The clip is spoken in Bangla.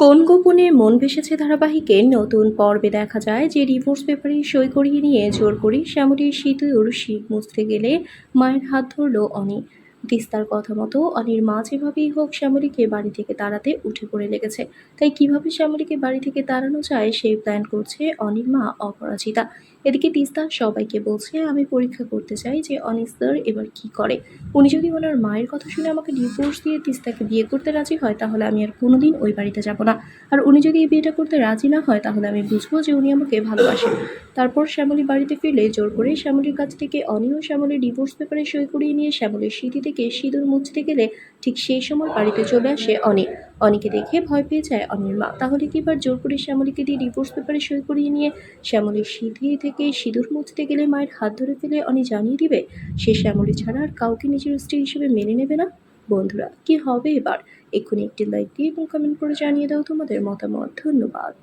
কোন গোপনে মন ভেসেছে ধারাবাহিকে নতুন পর্বে দেখা যায় যে ডিভোর্স পেপারে সই করিয়ে নিয়ে জোর করে শ্যামলীর সিঁতুর শিব মুছতে গেলে মায়ের হাত ধরল অনি তিস্তার কথা মতো অনির মা যেভাবেই হোক শ্যামলীকে বাড়ি থেকে তাড়াতে উঠে পড়ে লেগেছে। তাই কীভাবে শ্যামলীকে বাড়ি থেকে তাড়ানো যায় সেই প্ল্যান করছে অনির মা অপরাজিতা। এদিকে তিস্তা সবাইকে বলছে, আমি পরীক্ষা করতে চাই যে অনিস স্যার এবার কি করে। উনি যদি ওনার মায়ের কথা শুনে আমাকে ডিভোর্স দিয়ে তিস্তাকে বিয়ে করতে রাজি হয়, তাহলে আমি আর কোনোদিন ওই বাড়িতে যাব না। আর উনি যদি এই বিয়েটা করতে রাজি না হয়, তাহলে আমি বুঝব যে উনি আমাকে ভালোবাসেন। তারপর শ্যামলী বাড়িতে ফিরলে জোর করে শ্যামলীর কাছ থেকে অনি ও শ্যামলীর ডিভোর্স পেপারে সই করিয়ে নিয়ে শ্যামলীর স্মৃতি থেকে সিঁদুর মুছতে গেলে ঠিক সেই সময় বাড়িতে চলে আসে অনি। অনিকে দেখে ভয় পেয়ে যায় অনির মা। তাহলে কি এবার জোর করে শ্যামলীকে দিয়ে ডিভোর্স পেপারে সই করিয়ে নিয়ে শ্যামলীর সিঁথি থেকে সিঁদুর মুছতে গেলে মায়ের হাত ধরে ফেলে অনি জানিয়ে দিবে, সে শ্যামলী ছাড়া আর কাউকে নিজের স্ত্রী হিসেবে মেনে নেবে না? বন্ধুরা, কি হবে এবার? এক্ষুনি একটি লাইক দিয়ে এবং কমেন্ট করে জানিয়ে দাও তোমাদের মতামত। ধন্যবাদ।